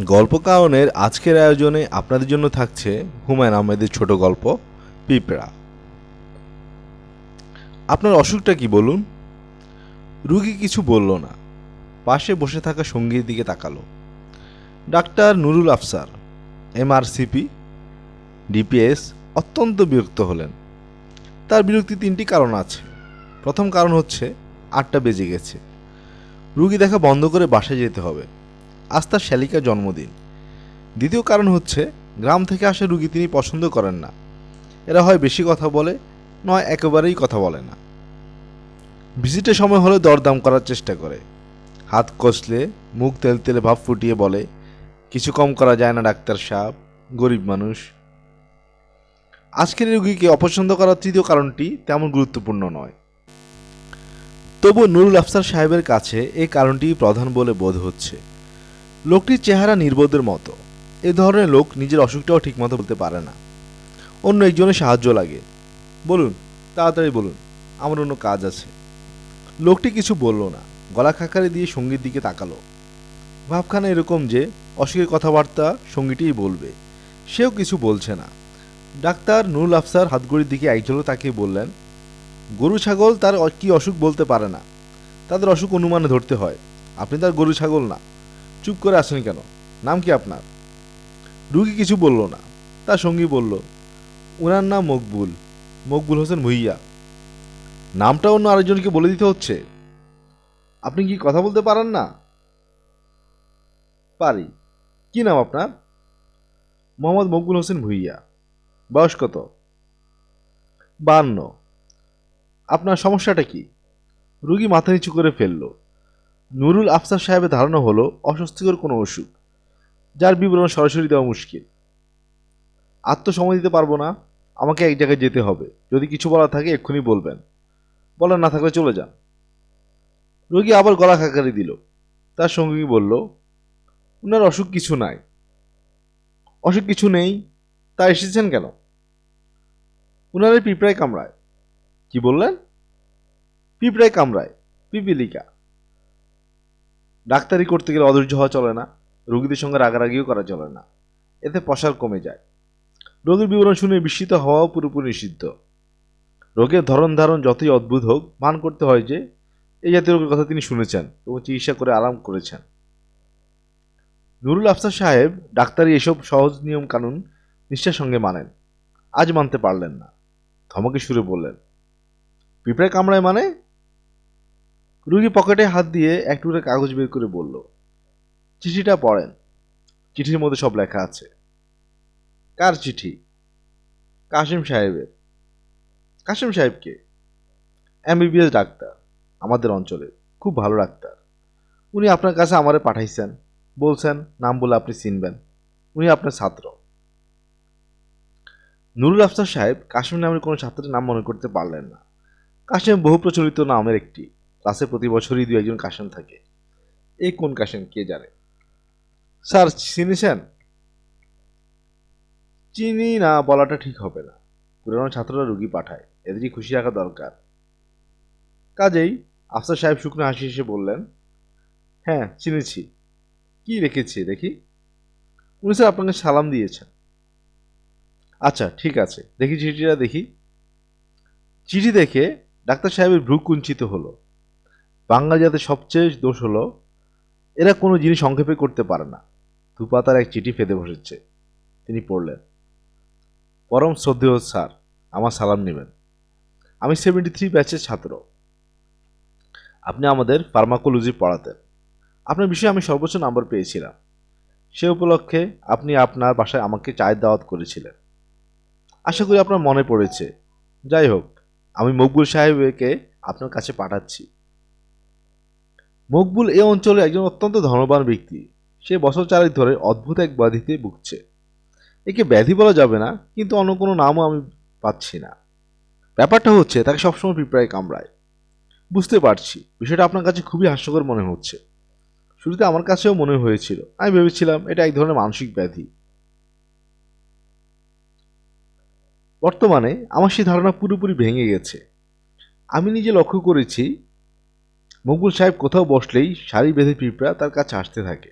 গল্প কারণের আজকের আয়োজনে আপনাদের জন্য থাকছে হুমায়ুন আহমেদের ছোট গল্প, পিঁপড়া। আপনার অসুখটা কি বলুন? রুগী কিছু বলল না। পাশে বসে থাকা সঙ্গীর দিকে তাকালো। Doctor Nurul Afsar, MRCP, DPS অত্যন্ত বিরক্ত হলেন। তার বিরক্তি তিনটি কারণ আছে। প্রথম কারণ হচ্ছে আটটা বেজে গেছে। রুগী দেখা বন্ধ করে বাসায় যেতে হবে। আজ তার শ্যালিকার জন্মদিন। দ্বিতীয় কারণ হচ্ছে, গ্রাম থেকে আসা রুগী তিনি পছন্দ করেন না। এরা হয় বেশি কথা বলে, নয় একেবারেই কথা বলে না। ভিজিটের সময় হলে দরদাম করার চেষ্টা করে। হাত কষলে মুখ তেল তেলে ভাব ফুটিয়ে বলে, কিছু কম করা যায় না, ডাক্তার সাহেব, গরিব মানুষ। আজকের রুগীকে অপছন্দ করার তৃতীয় কারণটি তেমন গুরুত্বপূর্ণ নয়। তবু নুরুল আফসার সাহেবের কাছে এই কারণটি প্রধান বলে বোধ হচ্ছে। লোকটির চেহারা নির্বোধের মতো। এ ধরনের লোক নিজের অসুখটাও ঠিকমতো বলতে পারে না। অন্য একজনের সাহায্য লাগে। বলুন, তাড়াতাড়ি বলুন, আমার অন্য কাজ আছে। লোকটি কিছু বলল না, গলা খাকারে দিয়ে সঙ্গীর দিকে তাকালো। ভাবখানা এরকম যে, অসুখের কথাবার্তা সঙ্গীটিই বলবে। সেও কিছু বলছে না। ডাক্তার নুরুল আফসার হাতগড়ির দিকে একজনও তাকিয়ে বললেন, গরু ছাগল তার কি অসুখ বলতে পারে না? তাদের অসুখ অনুমানে ধরতে হয়। আপনি তার গরু ছাগল না। চুপ করে আসেন কেন? নাম কি আপনার? রুগী কিছু বলল না। তার সঙ্গী বলল ওনার নাম মকবুল। মকবুল হোসেন ভুইয়া। নামটা অন্য আরেকজনকে বলে দিতে হচ্ছে। আপনি কি কথা বলতে পারেন না? পারি। কি নাম আপনার? মোহাম্মদ মকবুল হোসেন ভুইয়া। বয়স কত? বান্ন। আপনার সমস্যাটা কি? রুগী মাথা নিচু করে ফেলল। নুরুল আফসার সাহেবের ধারণা হলো অস্বস্তিকর কোনো অসুখ, যার বিবরণ সরাসরি দেওয়া মুশকিল। আত্মসময় দিতে পারব না, আমাকে এক জায়গায় যেতে হবে। যদি কিছু বলা থাকে এক্ষুনি বলবেন। বলার না থাকলে চলে যান। রোগী আবার গলা খাকারি দিল। তার সঙ্গী বলল, উনার অসুখ কিছু নাই। অসুখ কিছু নেই, তা এসেছেন কেন? উনার পিঁপড়ায় কামড়ায়। কি বললেন? পিঁপড়ায় কামড়ায়, পিপিলিকা। ডাক্তারি করতে গেলে অধৈর্য হওয়া চলে না, রোগীদের সঙ্গে রাগারাগিও করা চলে না। এতে প্রসার কমে যায়। রোগীর বিবরণ শুনে বিস্মিত হওয়াও পুরোপুরি নিষিদ্ধ। রোগের ধরন ধারণ যতই অদ্ভুত হোক, মান করতে হয় যে, এই জাতীয় রোগের কথা তিনি শুনেছেন এবং চিকিৎসা করে আরাম করেছেন। নুরুল আফসার সাহেব ডাক্তারি এসব সহজ নিয়ম কানুন নিষ্ঠার সঙ্গে মানেন। আজ মানতে পারলেন না। ধমকে সুরে বললেন, পিঁপড়ে কামড়ায় মানে? রুগী পকেটে হাত দিয়ে এক টুকরো কাগজ বের করে বলল, চিঠিটা পড়েন। চিঠির মধ্যে সব লেখা আছে। কার চিঠি? কাশিম সাহেবের। কাশিম সাহেবকে এমবিবিএস ডাক্তার, আমাদের অঞ্চলে খুব ভালো ডাক্তার। উনি আপনার কাছে আমারে পাঠাইছেন। বলছেন, নাম বলে আপনি চিনবেন। উনি আপনার ছাত্র। নুরুল আফসার সাহেব কাশিম নামের কোনো ছাত্রের নাম মনে করতে পারলেন না। কাশিম বহু প্রচলিত নামের একটি। ক্লাসে প্রতি বছরই দু একজন কাশেম থাকে। এই কোন কাশেম কে জানে? স্যার চিনেছেন চিনি না, বলাটা ঠিক হবে না। পুরানো ছাত্ররা রুগী পাঠায়। এদেরই খুশি রাখা দরকার। কাজেই আফসার সাহেব শুকনো হাসি হেসে বললেন হ্যাঁ চিনেছি। কি রেখেছি দেখি? উনি স্যার আপনাকে সালাম দিয়েছেন। আচ্ছা ঠিক আছে। দেখি চিঠিটা দেখি। চিঠি দেখে ডাক্তার সাহেবের ভ্রু কুঞ্চিত হলো। বাংলা জাতের সবচেয়ে দোষ হলো, এরা কোনো জিনিস সংক্ষেপে করতে পারে না। দুপাতার এক চিঠি ফেদে বসেছে। তিনি পড়লেন, পরম শ্রদ্ধেয় স্যার, আমার সালাম নেবেন। আমি সেভেন্টি থ্রি ব্যাচের ছাত্র। আপনি আমাদের ফার্মাকোলজি পড়াতেন। আপনার বিষয়ে আমি সর্বোচ্চ নাম্বার পেয়েছিলাম। সে উপলক্ষে আপনি আপনার বাসায় আমাকে চায়ের দাওয়াত করেছিলেন। আশা করি আপনার মনে পড়েছে। যাই হোক, আমি মকবুল সাহেবকে আপনার কাছে পাঠাচ্ছি। মকবুল এ অঞ্চলে একজন অত্যন্ত ধনবান ব্যক্তি। সে বছর চারেক ধরে অদ্ভুত এক ব্যাধিতে ভুগছে। একে ব্যাধি বলা যাবে না, কিন্তু অন্য কোনো নামও আমি পাচ্ছি না। ব্যাপারটা হচ্ছে, তাকে সবসময় পিঁপড়ায় কামড়ায়। বুঝতে পারছি, বিষয়টা আপনার কাছে খুবই হাস্যকর মনে হচ্ছে। শুরুতে আমার কাছেও মনে হয়েছিল। আমি ভেবেছিলাম, এটা এক ধরনের মানসিক ব্যাধি। বর্তমানে আমার সেই ধারণা পুরোপুরি ভেঙে গেছে। আমি নিজে লক্ষ্য করেছি মকবুল সাহেব কোথাও বসলেই শাড়ি বেঁধে পিঁপড়া তার কাছে আসতে থাকে।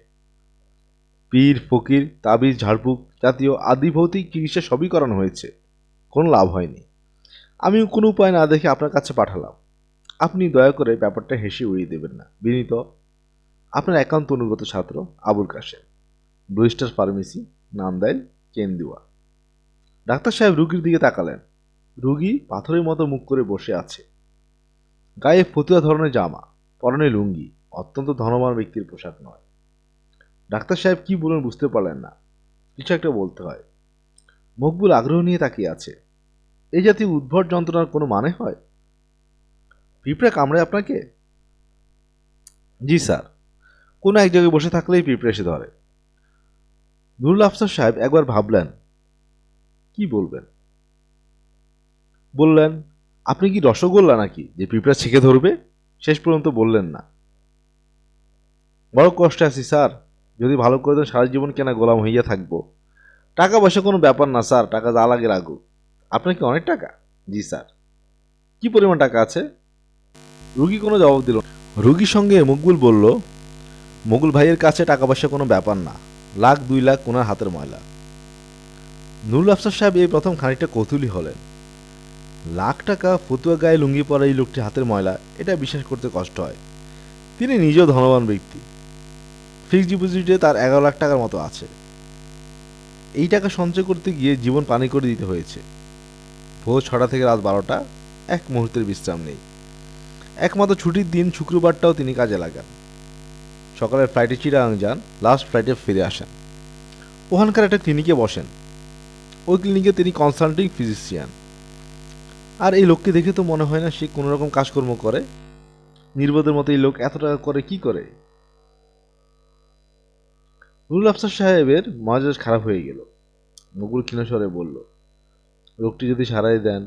পীর, ফকির তাবিজ ঝাড়ফুঁক জাতীয় আদি ভৌতিক চিকিৎসা সবই করানো হয়েছে। কোনো লাভ হয়নি। আমি কোনো উপায় না দেখে আপনার কাছে পাঠালাম। আপনি দয়া করে ব্যাপারটা হেসে উড়িয়ে দেবেন না। বিনীত, আপনার একান্ত অনুগত ছাত্র Abul Kashem. Blue star pharmacy, Nandail, Kendiwa. Doctor সাহেব রুগীর দিকে তাকালেন। রুগী পাথরের মতো মুখ করে বসে আছে। গায়ে ফতুয়া ধরনের জামা। পরনে লুঙ্গি অত্যন্ত ধনবান ব্যক্তির পোশাক নয়। ডাক্তার সাহেব কি বলুন বুঝতে পারলেন না। কিছু একটা বলতে হয়। মকবুল আগ্রহ নিয়ে তাকিয়ে আছে। এই জাতীয় উদ্ভট যন্ত্রণার কোনো মানে হয়? পিঁপড়া কামড়ে আপনাকে? জি স্যার। কোনো এক জায়গায় বসে থাকলেই পিঁপড়ে এসে ধরে। নুরুল আফসার সাহেব একবার ভাবলেন, কি বলবেন? বললেন, আপনি কি রসগোল্লা নাকি যে পিঁপড়া ছেঁকে ধরবে? শেষ পর্যন্ত বললেন না। বড় কষ্টে আছি, স্যার। যদি ভালো করে দেন, সারা জীবন কেনা গোলাম হইয়া থাকব। টাকা পয়সা কোনো ব্যাপার না, স্যার। টাকা যা লাগে রাখুক। আপনার কি অনেক টাকা? জি, স্যার। কি পরিমাণ টাকা আছে? রুগী কোনো জবাব দিল রুগীর সঙ্গে মকবুল বলল মকুল ভাইয়ের কাছে টাকা পয়সা কোনো ব্যাপার না। লাখ, দুই লাখ, ওনার হাতের ময়লা। নুরুল আফসার সাহেব এই প্রথম খানিকটা কৌতূহলী হলেন। লাখ টাকা ফতুয়া গায়ে লুঙ্গি পরা এই লোকটি হাতের ময়লা, এটা বিশ্বাস করতে কষ্ট হয়। তিনি নিজেও ধনবান ব্যক্তি। ফিক্সড ডিপোজিটে তার এগারো লাখ টাকার মতো আছে। এই টাকা সঞ্চয় করতে গিয়ে জীবন পানি করে দিতে হয়েছে। ভোর ছটা থেকে রাত বারোটা, এক মুহূর্তের বিশ্রাম নেই। একমাত্র ছুটির দিন শুক্রবারটাও তিনি কাজে লাগান। সকালের ফ্লাইটে চিরাং যান, লাস্ট ফ্লাইটে ফিরে আসেন। ওখানকার একটা ক্লিনিকে বসেন। ওই ক্লিনিকে তিনি কনসাল্টিং ফিজিশিয়ান আর এই লোককে দেখে তো মনে হয় না সে কোনো রকম কাজকর্ম করে। নির্বোধের মতো এই লোক এত টাকা করে কি করে? নুরুল আফসার সাহেবের মজাজ খারাপ হয়ে গেল। মুকুল ক্ষীণস্বরে বলল, রোগটি যদি সারাই দেন,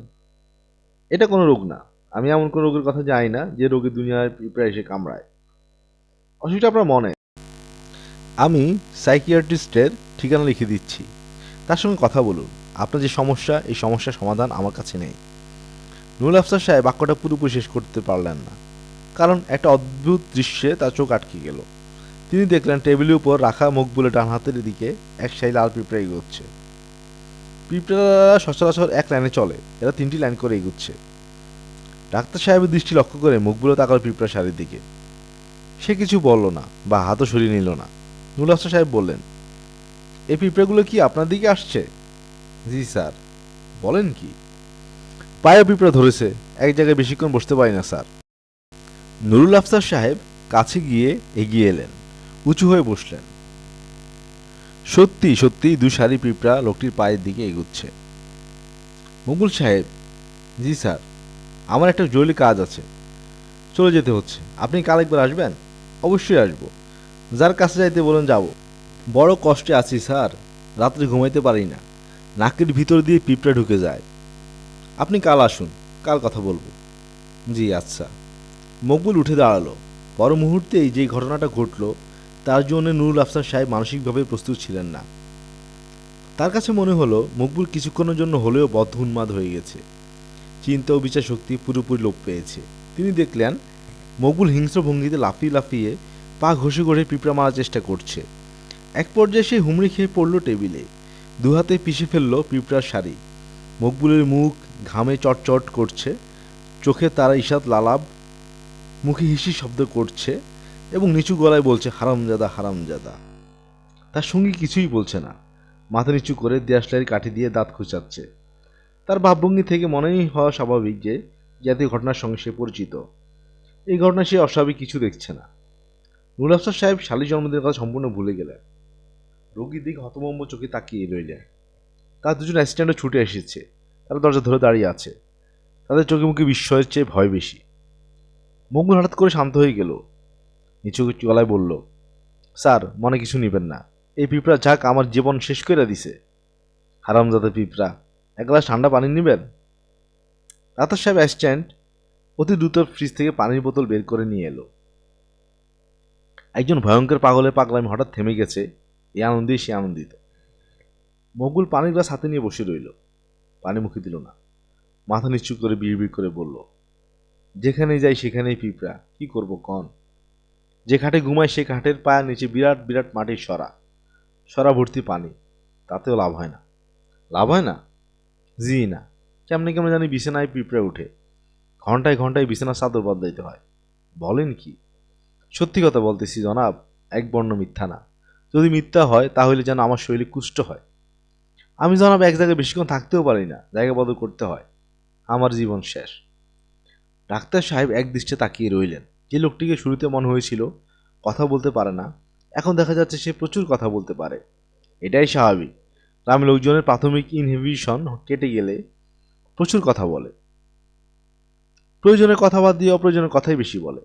এটা কোনো রোগ না। আমি এমন কোনো রোগের কথা জানি না যে রোগী দুনিয়ায় প্রায় এসে কামড়ায়। অসুবিধা আপনার মনে? আমি সাইকিয়াট্রিস্টের ঠিকানা লিখে দিচ্ছি। তার সঙ্গে কথা বলুন। আপনার যে সমস্যা, এই সমস্যার সমাধান আমার কাছে নেই। নুরুল আফসার সাহেব বাক্যটা পুরোপুরি শেষ করতে পারলেন না। কারণ একটা অদ্ভুত দৃশ্যে তার চোখ আটকে গেল। তিনি দেখলেন টেবিলের উপর রাখা মকবুলে ডান হাতের দিকে এক সাই লাল পিঁপড়া এগোচ্ছে। পিঁপড়ারা সচরাচর এক লাইনে চলে, এরা তিনটি লাইন করে এগুচ্ছে। ডাক্তার সাহেবের দৃষ্টি লক্ষ্য করে মুখগুলো তাকাল পিঁপড়া শাড়ির দিকে। সে কিছু বলল না বা হাতও সরিয়ে নিল না। নুরুল আফসার সাহেব বললেন, এই পিঁপড়াগুলো কি আপনার দিকে আসছে? জি স্যার। বলেন কি? পায়ে পিঁপড়া ধরেছে, এক জায়গায় বেশিক্ষণ বসতে পারি না, স্যার। নুরুল আফসার সাহেব কাছে গিয়ে এগিয়ে এলেন, উঁচু হয়ে বসলেন। সত্যি সত্যি, দু সারি পিঁপড়া লোকটির পায়ের দিকে এগুচ্ছে। মুকুল সাহেব, জি স্যার, আমার একটা জরুরি কাজ আছে। চলে যেতে হচ্ছে। আপনি কাল একবার আসবেন? অবশ্যই আসব। যার কাছে যাইতে বলেন, যাব। বড় কষ্টে আছি, স্যার। রাত্রে ঘুমাইতে পারি না। নাকের ভিতর দিয়ে পিঁপড়া ঢুকে যায়। আপনি কাল আসুন, কাল কথা বলব। জি আচ্ছা। মকবুল উঠে দাঁড়াল। পর মুহূর্তেই যে ঘটনাটা ঘটলো, তার জন্য নুরুল আফসার সাহেব মানসিকভাবে প্রস্তুত ছিলেন না। তার কাছে মনে হলো, মকবুল কিছুক্ষণের জন্য হলেও বদ্ধ উন্মাদ হয়ে গেছে। চিন্তা ও বিচার শক্তি পুরোপুরি লোপ পেয়েছে। তিনি দেখলেন, মকবুল হিংস্র ভঙ্গিতে লাফিয়ে লাফিয়ে পা ঘষে ঘষে পিঁপড়া মারার চেষ্টা করছে। এক পর্যায়ে সে হুমড়ি খেয়ে পড়ল টেবিলে। দুহাতে পিষে ফেলল পিঁপড়ার শাড়ি। মকবুলের মুখ ঘামে চটচট করছে, চোখে তারা ঈষাত লালাব, মুখে হিসি শব্দ করছে এবং নিচু গলায় বলছে, হারামজাদা হারামজাদা। তার সঙ্গী কিছুই বলছে না। মাথা নিচু করে দেয়াশলাইয়ের কাঠি দিয়ে দাঁত খুঁচাচ্ছে। তার ভাবভঙ্গি থেকে মনেই হওয়া স্বাভাবিক যে জাতীয় ঘটনার সঙ্গে সে পরিচিত। এই ঘটনা সে অস্বাভাবিক কিছু দেখছে না। নুর আফসার সাহেব শালী জন্মদিনের কথা সম্পূর্ণ ভুলে গেলেন। রোগীর দিকে হতমম্ব চোখে তাকিয়ে রইলেন। তার দুজন অ্যাসিস্ট্যান্টও ছুটে এসেছে। তারা দরজা ধরে দাঁড়িয়ে আছে। তাদের চোখে মুখে বিস্ময়ের চেয়ে ভয় বেশি। মঙ্গল হঠাৎ করে শান্ত হয়ে গেল। নিচু গলায় বলল, স্যার, মনে কিছু নেবেন না। এই পিঁপড়া ঝাঁক আমার জীবন শেষ করে দিছে। হারামজাদা পিঁপড়া, এক গ্লাস ঠান্ডা পানি নেবেন? রাতার সাহেব অ্যাসিস্ট্যান্ট অতি দ্রুত ফ্রিজ থেকে পানির বোতল বের করে নিয়ে এলো। একজন ভয়ঙ্কর পাগলের পাগলামি হঠাৎ থেমে গেছে। এই আনন্দেই সে আনন্দিত। মগুল পানির গ্লাস হাতে নিয়ে বসে রইল। পানি মুখে দিল না। মাথা নিচু করে বিড় করে বলল যেখানে যাই সেখানেই পিঁপড়া, কি করব কন? যে ঘাটে ঘুমায় সে ঘাটের পায়ের নিচে বিরাট বিরাট মাটির সরা। সরা ভর্তি পানি, তাতেও লাভ হয় না। লাভ হয় না? জি না। কেমনে কেমন জানি বিছানায় পিঁপড়ে উঠে। ঘন্টায় ঘন্টায় বিছানার চাদর বদলাইতে হয়। বলেন কি? সত্যি কথা বলতেছি জনাব, এক বর্ণ মিথ্যা না। যদি মিথ্যা হয়, তাহলে যেন আমার শরীরে কুষ্ঠ হয়। আমি জনাব এক জায়গায় বেশিক্ষণ থাকতেও পারি না, জায়গা বদল করতে হয়। আমার জীবন শেষ। ডাক্তার সাহেব এক দৃষ্টে তাকিয়ে রইলেন। যে লোকটিকে শুরুতে মনে হয়েছিল কথা বলতে পারে না, এখন দেখা যাচ্ছে সে প্রচুর কথা বলতে পারে। এটাই স্বাভাবিক। গ্রামের লোকজনের প্রাথমিক ইনহিবিশন কেটে গেলে প্রচুর কথা বলে। প্রয়োজনের কথা বাদ দিয়ে অপ্রয়োজনের কথাই বেশি বলে।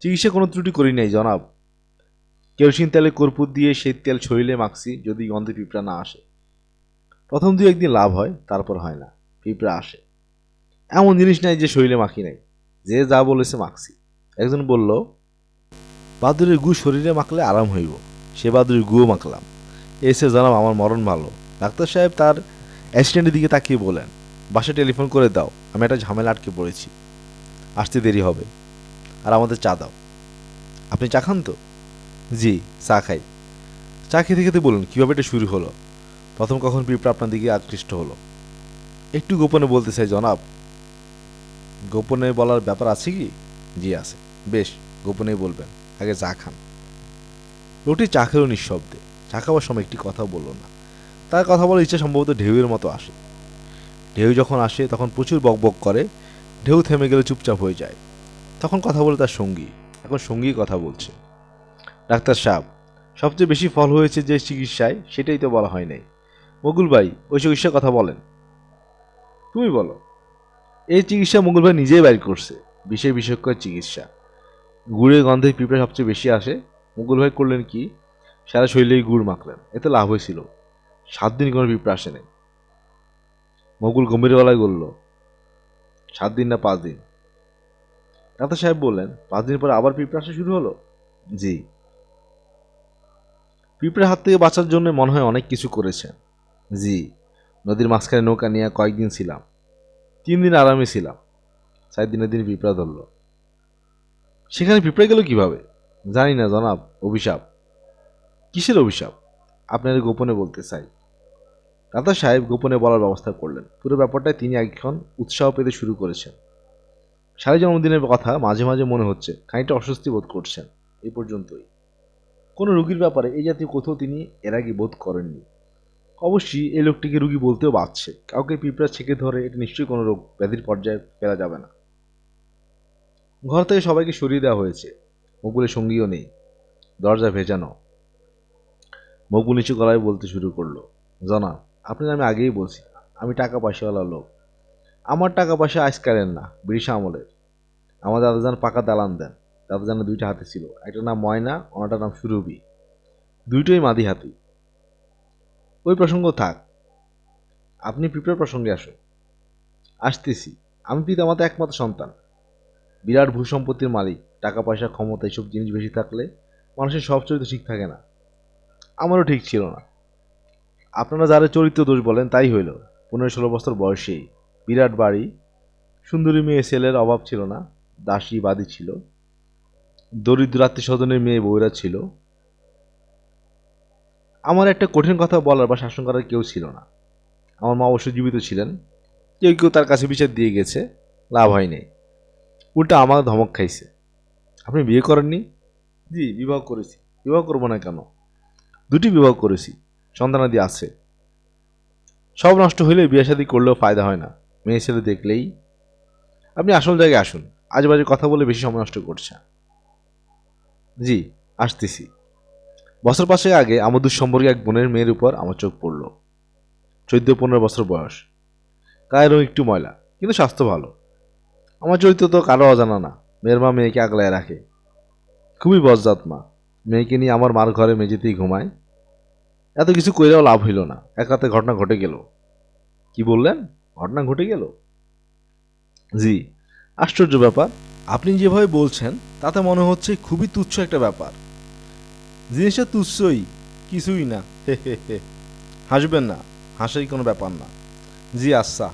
চিকিৎসা কোনো ত্রুটি করি নাই, জনাব। কেরোসিন তেলে কর্পূর দিয়ে সেই তেল শরীরে মাখছি যদি গন্ধে পিঁপড়া না আসে। প্রথম দুই একদিন লাভ হয়, তারপর হয় না, পিঁপড়া আসে। এমন জিনিস নাই যে শরীরে মাখি নাই, যে যা বলেছে মাখছি। একজন বলল, বাদুরের গু শরীরে মাখলে আরাম হইব, সে বাদুরের গুও মাখলাম। এসে জানাম আমার মরণ ভালো। ডাক্তার সাহেব তার অ্যাসিস্ট্যান্টের দিকে তাকিয়ে বলেন বাসায় টেলিফোন করে দাও, আমি একটা ঝামেলা আটকে পড়েছি। আসতে দেরি হবে, আর আমাদের চা দাও। আপনি চা খান তো? জি, চা খাই। চা খেতে খেতে বলুন, কীভাবে এটা শুরু হলো? প্রথম কখন পিঁপড়া আপনার দিকে আকৃষ্ট হলো? একটু গোপনে বলতে চাই, জনাব। গোপনে বলার ব্যাপার আছে কি? জি, আছে। বেশ, গোপনেই বলবেন। আগে চা খান। লোকটি চা খেলো নিঃশব্দে। চা খাওয়ার সময় একটি কথা বলল না। তার কথা বলার ইচ্ছা সম্ভবত ঢেউয়ের মতো আসে। ঢেউ যখন আসে, তখন প্রচুর বকবক করে। ঢেউ থেমে গেলে চুপচাপ হয়ে যায়। তখন কথা বলে তার সঙ্গী। এখন সঙ্গী কথা বলছে। ডাক্তার সাহেব, সবচেয়ে বেশি ফল হয়েছে যে চিকিৎসায়, সেটাই তো বলা হয় নাই। মগুল ভাই, ওই চিকিৎসার কথা বলেন। তুমি বলো, এই চিকিৎসা মঙ্গল ভাই নিজেই বাইর করছে, বিশেষ বিশেষজ্ঞ চিকিৎসা। গুড়ের গন্ধে পিঁপড়া সবচেয়ে বেশি আসে, মুকুল ভাই করলেন কি, সারা শরীরেই গুড় মাখলেন, এতে লাভ হয়েছিল। সাত দিন কোনো পিঁপড়া আসে নাই। মকুল গম্ভীর গলায় বলল, সাত দিন না পাঁচ দিন? ডাক্তার সাহেব বললেন, পাঁচ দিন পরে আবার পিঁপড়া আসা শুরু হলো? জি। পিঁপড়ার হাত থেকে বাঁচার জন্য মনে হয় অনেক কিছু করেছেন। জি, নদীর মাঝখানে নৌকা নিয়ে কয়েকদিন ছিলাম। তিন দিন আরামে ছিলাম। চার দিনের দিন পিঁপড়া ধরল। সেখানে পিঁপড়ে গেল কীভাবে? জানি না জনাব, অভিশাপ। কিসের অভিশাপ? আপনার গোপনে বলতে চাই। দাদা সাহেব গোপনে বলার ব্যবস্থা করলেন। পুরো ব্যাপারটায় তিনি এখন উৎসাহ পেতে শুরু করেছেন। সারি জন্মদিনের কথা মাঝে মাঝে মনে হচ্ছে খানিকটা অস্বস্তি বোধ করছেন। এই পর্যন্তই। কোনো রুগীর ব্যাপারে এই জাতীয় কোথাও তিনি এর আগে বোধ করেননি। অবশ্যই এই লোকটিকে রুগী বলতেও বাঁচছে কাউকে পিঁপড়া ছেঁকে ধরে এটা নিশ্চয়ই কোনো রোগ, ব্যাধির পর্যায়ে ফেলা যাবে না। ঘর থেকে সবাইকে সরিয়ে দেওয়া হয়েছে। মকুলের সঙ্গীও নেই। দরজা ভেজানো। মকুল নিচু গলায় বলতে শুরু করল, জানা আপনি আমি আগেই বলছি, আমি টাকা পয়সাওয়ালা লোক। আমার টাকা পয়সা আজকালের না, ব্রিটিশ আমলের। আমার দাদাজান পাকা দালান দেন দাদাজানের দুইটা হাতে ছিল, একটা নাম ময়না, অন্যটার নাম সুরভি। দুইটোই মাদি হাতি। ওই প্রসঙ্গ থাক। আপনি পিঁপড়ার প্রসঙ্গে আসুন। আসতেছি। আমি পিতামাতা একমাত্র সন্তান। বিরাট ভূসম্পত্তির মালিক, টাকা পয়সা, ক্ষমতা এইসব জিনিস বেশি থাকলে মানুষের সব চরিত্র ঠিক থাকে না। আমারও ঠিক ছিল না। আপনারা যারা চরিত্র দোষ বলেন তাই হইল। পনেরো ষোলো বছর বয়সেই বিরাট বাড়ি। সুন্দরী মেয়ে ছেলের অভাব ছিল না। দাসী বাদী ছিল। দরিদ্র আত্মীয় স্বজনের মেয়ে বউরা ছিল। আমার একটা কঠিন কথা বলার বা শাসন করার কেউ ছিল না। আমার মা অবশ্য জীবিত ছিলেন। কেউ কেউ তার কাছে বিচার দিয়ে গেছে, লাভ হয়নি। উল্টা আমার ধমক খাইছে। আপনি বিয়ে করেননি? জি, বিবাহ করেছি। বিবাহ করব না কেন? দুটি বিবাহ করেছি সন্তানাদি আছে। সব নষ্ট হইলে বিয়ে শাদী করলেও ফায়দা হয় না। মেয়ে ছেলে দেখলেই। আপনি আসল জায়গায় আসুন। আজ বাজে কথা বলে বেশি সময় নষ্ট করছে জি, আসতেছি। বছর পাঁচেক আগে আমাদের সম্পর্কে এক বোনের মেয়ের উপর আমার চোখ পড়ল। চোদ্দ পনেরো বছর বয়স। গায়ের রং একটু ময়লা, কিন্তু স্বাস্থ্য ভালো। আমার চরিত্র তো কারও অজানা না। মেয়ের মা মেয়েকে আগলায় রাখে। খুবই বজ্জাত মা। মেয়েকে নিয়ে আমার মার ঘরে মেঝেতেই ঘুমায়। এত কিছু কইরাও লাভ হইল না। এক রাতে ঘটনা ঘটে গেল। কি বললেন? ঘটনা ঘটে গেল? জি, আশ্চর্য ব্যাপার। আপনি যেভাবে বলছেন, তাতে মনে হচ্ছে খুবই তুচ্ছ একটা ব্যাপার। জিনিসটা তুচ্ছই, কিছুই না। হে হে হে হাসবেন না হাসাই কোনো ব্যাপার না। জি আচ্ছা।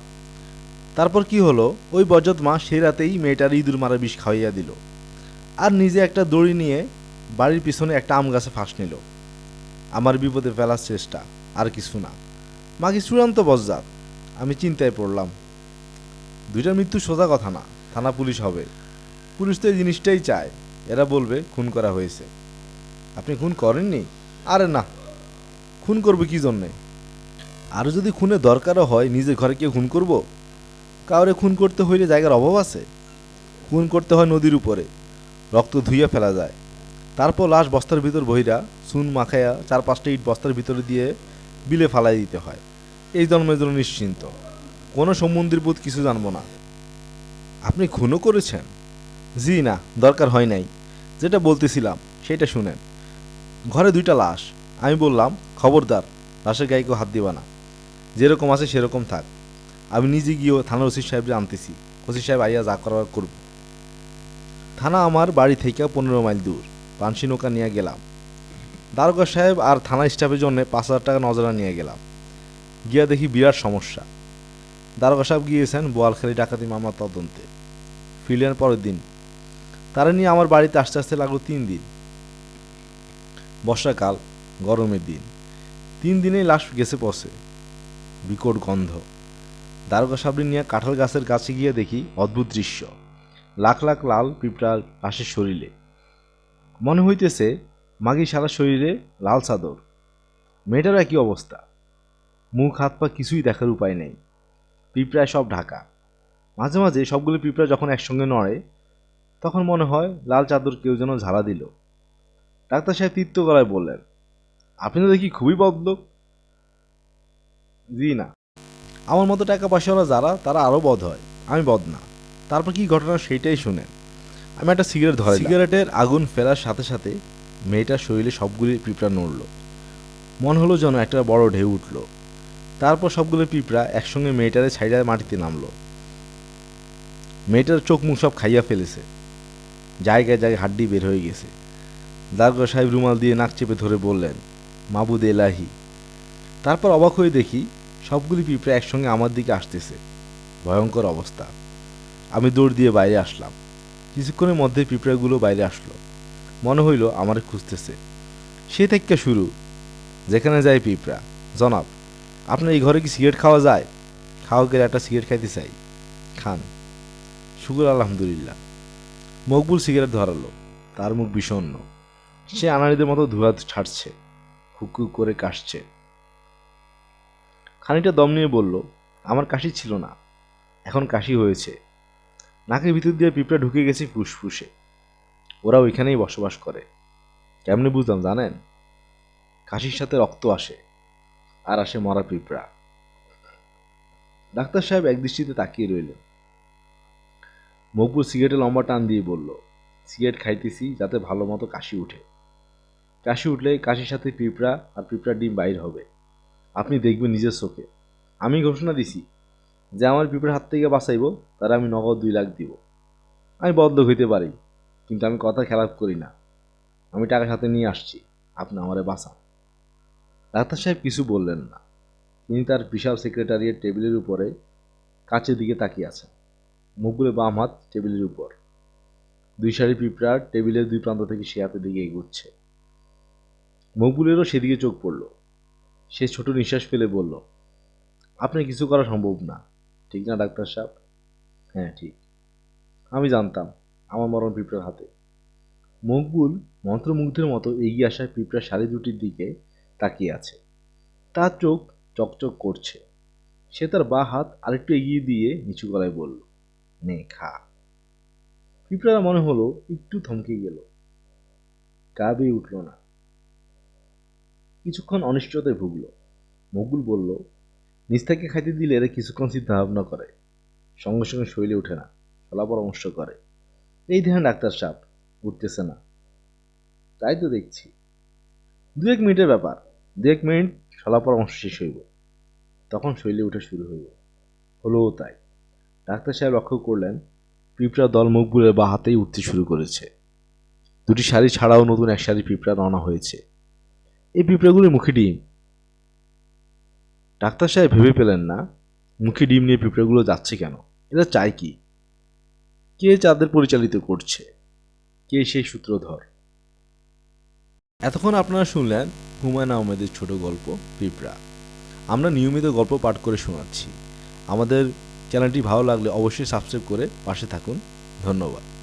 তারপর কি হলো? ওই বজত মা সেই রাতেই মেয়েটার ইঁদুর মারা বিষ খাওয়াইয়া দিল। আর নিজে একটা দড়ি নিয়ে বাড়ির পিছনে একটা আম গাছে ফাঁস নিল। আমার বিপদে ফেলার চেষ্টা, আর কিছু না। মা কি চূড়ান্ত বজ্জাত, আমি চিন্তায় পড়লাম। দুইটার মৃত্যু সোজা কথা না, থানা পুলিশ হবে। পুলিশ তো এই জিনিসটাই চায়, এরা বলবে, খুন করা হয়েছে। আপনি খুন করেননি? আরে না। খুন করবে কি জন্যে? আর যদি খুনে দরকারও হয়, নিজের ঘরে কেউ খুন করব? কাউরে খুন করতে হইলে জায়গার অভাব আছে? খুন করতে হয় নদীর উপরে। রক্ত ধুইয়া ফেলা যায়। তারপর লাশ বস্তার ভিতর বহিরা, চুন মাখাইয়া চার পাঁচটা ইট বস্তার ভিতরে দিয়ে বিলে ফালাই দিতে হয়। এই জন্মের জন্য নিশ্চিন্ত। কোনো সম্বন্ধীর বোধ কিছু জানব না। আপনি খুনও করেছেন? জি না, দরকার হয় নাই। যেটা বলতেছিলাম, সেটা শুনেন। ঘরে দুইটা লাশ। আমি বললাম, খবরদার, লাশের গায়ে কেউ হাত দিবা না। যেরকম আছে সেরকম থাক। আমি নিজে গিয়েও থানার ওসি সাহেবকে আনতেছি ওসি সাহেব আইয়া যা করার করব। থানা আমার বাড়ি থেকে পনেরো মাইল দূর। পানসি নৌকা নিয়ে গেলাম। দারোগা সাহেব আর থানা স্টাফের জন্য পাঁচ হাজার টাকা নজরা নিয়ে গেলাম। গিয়া দেখি বিরাট সমস্যা। দারোগা সাহেব গিয়েছেন বোয়ালখালী ডাকাতি মামলা তদন্তে। ফিরলেন পরের দিন। তারা নিয়ে আমার বাড়িতে আস্তে আস্তে লাগল তিন দিন। বর্ষাকাল, গরমের দিন। তিন দিনেই লাশ গেছে পচে। বিকট গন্ধ। দারোগা সাবরি নিয়ে কাঁঠাল গাছের কাছে গিয়ে দেখি অদ্ভুত দৃশ্য। লাখ লাখ লাল পিঁপড়ার লাশের শরীরে। মনে হইতেছে মাগি সারা শরীরে লাল চাদর। মেয়েটারও একই অবস্থা। মুখ, হাত পা কিছুই দেখার উপায় নেই। পিঁপড়ায় সব ঢাকা। মাঝে মাঝে সবগুলো পিঁপড়া যখন একসঙ্গে নড়ে, তখন মনে হয় লাল চাদর কেউ যেন ঝাড়া দিল। ডাক্তার সাহেব তীর্থ গলায় বললেন, আপনি তো দেখি খুবই বদলোক? জি না। আমার মতো টাকা পয়সাওয়ালা যারা, তারা আরও বধ হয়। আমি বদ না। তারপর কি ঘটনা সেইটাই শুনেন। আমি একটা সিগারেট ধরে সিগারেটের আগুন ফেরার সাথে সাথে মেয়েটার শরীরে সবগুলি পিঁপড়া নড়ল। মন হলো যেন একটা বড় ঢেউ উঠল। তারপর সবগুলো পিঁপড়া একসঙ্গে মেয়েটারে ছাইড়া মাটিতে নামলো। মেয়েটার চোখ মুখ সব খাইয়া ফেলেছে। জায়গায় জায়গায় হাড্ডি বের হয়ে গেছে। দারগা সাহেব রুমাল দিয়ে নাক চেপে ধরে বললেন, মাবুদ এলাহি। তারপর অবাক হয়ে দেখি, সবগুলি পিঁপড়া একসঙ্গে আমার দিকে আসতেছে। ভয়ঙ্কর অবস্থা। আমি দৌড় দিয়ে বাইরে আসলাম। কিছুক্ষণের মধ্যে পিঁপড়াগুলো বাইরে আসলো। মনে হইল আমার খুঁজতেছে। সে থেকে শুরু। যেখানে যায় পিঁপড়া। জনাব, আপনার এই ঘরে কি সিগারেট খাওয়া যায়? খাওয়া গেলে একটা সিগারেট খাইতে চাই। খান। শুকুর, আলহামদুলিল্লাহ। মকবুল সিগারেট ধরালো। তার মুখ বিষণ্ণ। সে আনাড়িদের মতো ধোয়া ছাড়ছে হুকু করে কাশছে। খানিকটা দম নিয়ে বলল, আমার কাশি ছিল না, এখন কাশি হয়েছে। নাকের ভিতর দিয়ে পিঁপড়া ঢুকে গেছে ফুসফুসে। ওরা ওইখানেই বসবাস করে। কেমনি বুঝলাম, জানেন? কাশির সাথে রক্ত আসে, আর আসে মরা পিঁপড়া। ডাক্তার সাহেব একদৃষ্টিতে তাকিয়ে রইলেন। মকবুল সিগারেটে লম্বা টান দিয়ে বলল, সিগারেট খাইতেছি যাতে ভালো মতো কাশি উঠে। কাশি উঠলে কাশির সাথে পিঁপড়া আর পিঁপড়ার ডিম বাইর হবে। আপনি দেখবেন নিজের চোখে। আমি ঘোষণা দিছি যে আমার পিঁপড়ার হাত থেকে বাঁচাইব, তারা আমি নগদ দুই লাখ দিব। আমি বদলোক হইতে পারি, কিন্তু আমি কথা খেলাপ করি না। আমি টাকা সাথে নিয়ে আসছি, আপনি আমারে বাঁচান। ডাক্তার সাহেব কিছু বললেন না। তিনি তার বিশাল সেক্রেটারিয়ের টেবিলের উপরে কাছের দিকে তাকিয়ে আছেন। মুখগুলো বাম হাত টেবিলের উপর। দুই সারি পিঁপড়ার টেবিলের দুই প্রান্ত থেকে সে হাতের দিকে এগুচ্ছে। মকবুলেরও সেদিকে চোখ পড়ল। সে ছোট নিঃশ্বাস ফেলে বলল, আপনার কিছু করা সম্ভব না। ঠিক না, ডাক্তার সাহেব? হ্যাঁ ঠিক। আমি জানতাম, আমার মরণ পিঁপড়ার হাতে। মকবুল মন্ত্রমুগ্ধের মতো এগিয়ে আসা পিঁপড়ার শাড়ি দুটির দিকে তাকিয়ে আছে। তার চোখ চকচক করছে। সে তার বা হাত আরেকটু এগিয়ে দিয়ে নিচু গলায় বলল, নে, খা। পিঁপড়ারা মনে হলো, একটু থমকে গেল। গা উঠল না। কিছুক্ষণ অনিশ্চয়তায় ভুগল। মকবুল বলল নিজ থেকে খাইতে দিলে এরা কিছুক্ষণ চিন্তা ভাবনা করে। সঙ্গে সঙ্গে শৈলে ওঠে না চলা পরামর্শ করে। এই ধ্যান ডাক্তার সাপ উঠতেছে না। তাই তো দেখছি। দু এক মিনিটের ব্যাপার দু এক মিনিট সলা পরামর্শ শেষ হইব। তখন শৈলে উঠে শুরু হইব। হলো তাই। ডাক্তার সাহেব লক্ষ্য করলেন, পিঁপড়া দল মকবুলের বা হাতেই উঠতে শুরু করেছে। দুটি শাড়ি ছাড়াও নতুন এক শাড়ি পিঁপড়া রওনা হয়েছে। এই পিঁপড়াগুলির মুখে ডিম। ডাক্তার সাহেব ভেবে পেলেন না, মুখে ডিম নিয়ে পিঁপড়াগুলো যাচ্ছে কেন? এরা চায় কি? কে চাঁদের পরিচালিত করছে? কে সেই সূত্রধর? এতক্ষণ আপনারা শুনলেন হুমায়ুন আহমেদের ছোট গল্প, পিঁপড়া। আমরা নিয়মিত গল্প পাঠ করে শোনাচ্ছি। আমাদের চ্যানেলটি ভালো লাগলে অবশ্যই সাবস্ক্রাইব করে পাশে থাকুন। ধন্যবাদ।